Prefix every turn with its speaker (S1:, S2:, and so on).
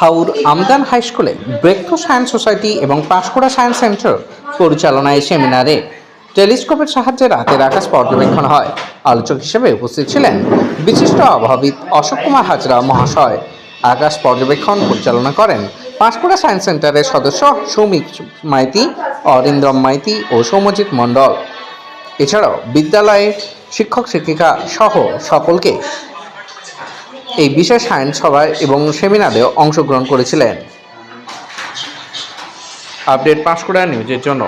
S1: হাউর Amdan high স্কুলে breakthrough science society এবং Panskura science centre পরিচালনায় সেমিনারে টেলিস্কোপের সাহায্যে রাতের আকাশ পর্যবেক্ষণ হয়। আলোচক হিসেবে উপস্থিত ছিলেন বিশিষ্ট আবহাবিদ অশোক কুমার হাজরা মহাশয়। আকাশ পর্যবেক্ষণ পরিচালনা করেন পাঁশকুড়া সায়েন্স সেন্টারের সদস্য সৌমিক মাইতি অরিন্দ্রম মাইতি ও সৌম্যজিৎ মণ্ডল। এছাড়াও বিদ্যালয়ের শিক্ষক শিক্ষিকা সহ সকলকে এই বিশেষ আইন সভায় এবং সেমিনারে অংশগ্রহণ করেছিলেন। আপডেট পাঁশকুড়া নিউজের জন্য।